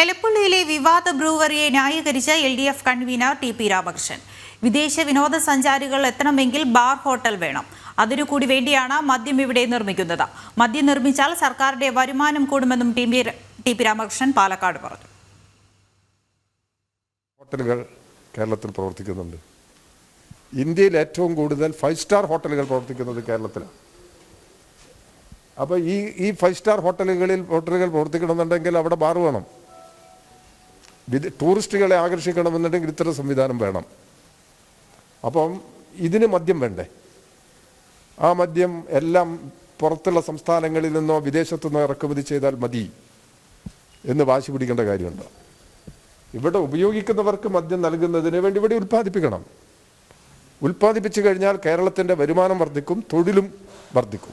എലപ്പുള്ളിയിലെ വിവാദ ബ്രൂവറിയെ ന്യായീകരിച്ച L D F convener T P Ramakrishnan. വിദേശ വിനോദസഞ്ചാരികൾ എത്തണമെങ്കിൽ ബാർ ഹോട്ടൽ വേണം. അതിനു കൂടി വേണ്ടിയാണ് മദ്യം ഇവിടെ നിർമ്മിക്കുന്നത്. മദ്യം നിർമ്മിച്ചാൽ സർക്കാരിന്റെ വരുമാനം കൂടുമെന്നും T P T P Ramakrishnan Palakkad പറഞ്ഞു. ഹോട്ടലുകൾ കേരളത്തിൽ പ്രവർത്തിക്കുന്നുണ്ട്. ഇന്ത്യയിൽ ഏറ്റവും കൂടുതൽ ഫൈവ് സ്റ്റാർ ഹോട്ടലുകൾ പ്രവർത്തിക്കുന്നത് കേരളത്തിലാണ് അപ്പോൾ ഈ ഈ ഫൈവ് സ്റ്റാർ ഹോട്ടലുകളിൽ ഹോട്ടലുകൾ പ്രവർത്തിക്കണമെന്നുണ്ടെങ്കിൽ അവിടെ ബാർ വേണം. വിദ ടൂറിസ്റ്റുകളെ ആകർഷിക്കണമെന്നുണ്ടെങ്കിൽ ഇത്തരം സംവിധാനം വേണം. അപ്പം ഇതിന് മദ്യം വേണ്ടേ? ആ മദ്യം എല്ലാം പുറത്തുള്ള സംസ്ഥാനങ്ങളിൽ നിന്നോ വിദേശത്തു നിന്നോ ഇറക്കുമതി ചെയ്താൽ മതി എന്ന് വാശി പിടിക്കേണ്ട കാര്യമുണ്ട്. ഇവിടെ ഉപയോഗിക്കുന്നവർക്ക് മദ്യം നൽകുന്നതിന് വേണ്ടി ഇവിടെ ഉൽപ്പാദിപ്പിക്കണം. ഉൽപ്പാദിപ്പിച്ചു കഴിഞ്ഞാൽ കേരളത്തിന്റെ വരുമാനം വർദ്ധിക്കും തൊഴിലും വർദ്ധിക്കും.